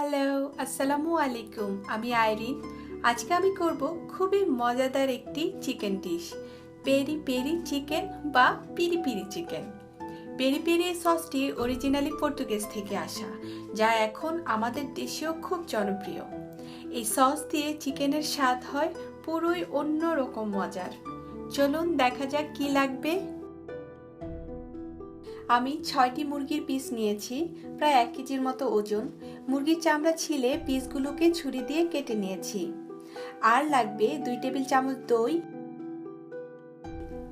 Hello আসসালামু আলাইকুম আমি আইরিন আজকে আমি করব খুবই মজাদার একটি chicken dish peri peri chicken বা piri piri chicken peri peri সসটি originally Portuguese থেকে আসা, যা এখন আমাদের দেশেও খুব জনপ্রিয়। এই সস দিয়ে চিকেনের স্বাদ হয় পুরোই অন্য রকম মজার। চলুন দেখা যাক কি লাগবে। আমি ছয়টি মুরগির পিস নিয়েছি, প্রায় এক কেজির মতো ওজন। মুরগির চামড়া ছিলে পিসগুলোকে ছুরি দিয়ে কেটে নিয়েছি। আর লাগবে দুই টেবিল চামচ দই,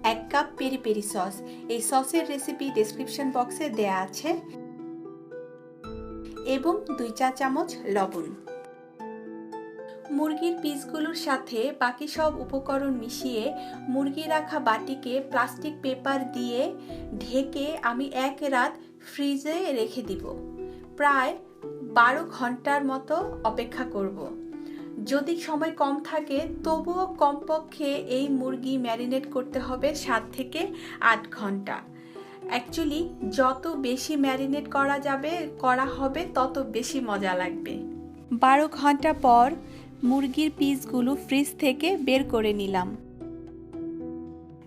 এক কাপ পেরি পেরি সস। এই সসের রেসিপি ডেসক্রিপশন বক্সে দেয়া আছে। এবং দুই চা চামচ লবণ। মুরগির পিসগুলোর সাথে বাকি সব উপকরণ মিশিয়ে মুরগি রাখা বাটিকে প্লাস্টিক পেপার দিয়ে ঢেকে আমি এক রাত ফ্রিজে রেখে দিব। প্রায় বারো ঘণ্টার মতো অপেক্ষা করব। যদি সময় কম থাকে, তবুও কমপক্ষে এই মুরগি ম্যারিনেট করতে হবে সাত থেকে আট ঘণ্টা। অ্যাকচুয়ালি, যত বেশি ম্যারিনেট করা যাবে, করা হবে, তত বেশি মজা লাগবে। বারো ঘণ্টা পর মুরগির পিসগুলো ফ্রিজ থেকে বের করে নিলাম।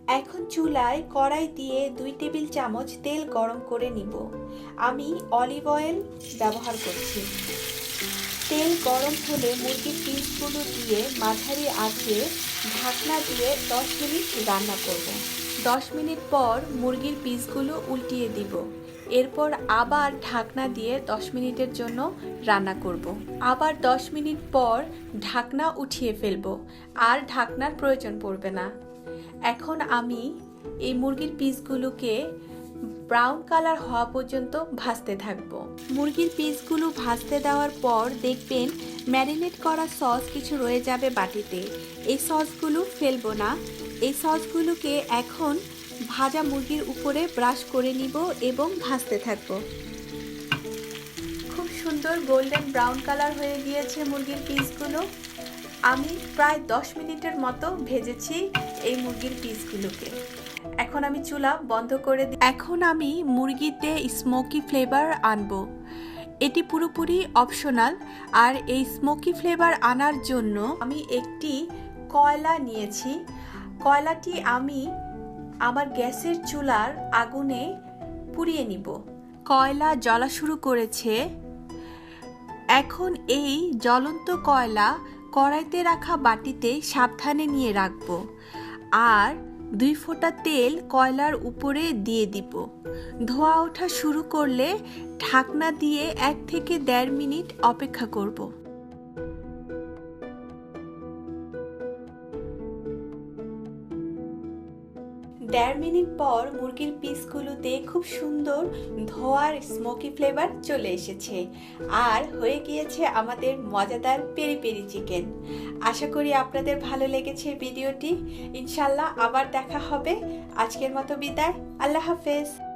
এখন চুলায় কড়াই দিয়ে দুই টেবিল চামচ তেল গরম করে নিব। আমি অলিভ অয়েল ব্যবহার করছি। তেল গরম হলে মুরগির পিসগুলো দিয়ে মাঝারি আঁচে ঢাকনা দিয়ে দশ মিনিট রান্না করব। দশ মিনিট পর মুরগির পিসগুলো উল্টিয়ে দিব। এরপর আবার ঢাকনা দিয়ে দশ মিনিটের জন্য রান্না করব। আবার দশ মিনিট পর ঢাকনা উঠিয়ে ফেলব। আর ঢাকনার প্রয়োজন পড়বে না। এখন আমি এই মুরগির পিসগুলোকে ব্রাউন কালার হওয়া পর্যন্ত ভাজতে থাকব। মুরগির পিসগুলো ভাজতে দেওয়ার পর দেখবেন ম্যারিনেট করা সস কিছু রয়ে যাবে বাটিতে। এই সসগুলো ফেলব না। এই সসগুলোকে এখন ভাজা মুরগির উপরে ব্রাশ করে নিব এবং ভাজতে থাকব। খুব সুন্দর গোল্ডেন ব্রাউন কালার হয়ে গিয়েছে মুরগির পিসগুলো। আমি প্রায় দশ মিনিটের মতো ভেজেছি এই মুরগির পিসগুলোকে। এখন আমি চুলা বন্ধ করে দিই এখন আমি মুরগিতে স্মোকি ফ্লেভার আনব। এটি পুরোপুরি অপশনাল আর এই স্মোকি ফ্লেভার আনার জন্য আমি একটি কয়লা নিয়েছি। কয়লাটি আমি আমার গ্যাসের চুলার আগুনে পুড়িয়ে নিব। কয়লা জ্বলা শুরু করেছে। এখন এই জ্বলন্ত কয়লা কড়াইতে রাখা বাটিতে সাবধানে নিয়ে রাখব আর দুই ফোঁটা তেল কয়লার উপরে দিয়ে দিব। ধোয়া ওঠা শুরু করলে ঢাকনা দিয়ে এক থেকে দেড় মিনিট অপেক্ষা করব। দেড় মিনিট পর মুরগির পিসগুলোতে খুব সুন্দর ধোয়ার স্মোকি ফ্লেভার চলে এসেছে। আর হয়ে গিয়েছে আমাদের মজাদার পেরি পেরি চিকেন আশা করি আপনাদের ভালো লেগেছে ভিডিওটি। ইনশাল্লাহ আবার দেখা হবে। আজকের মতো বিদায়। আল্লাহ হাফেজ।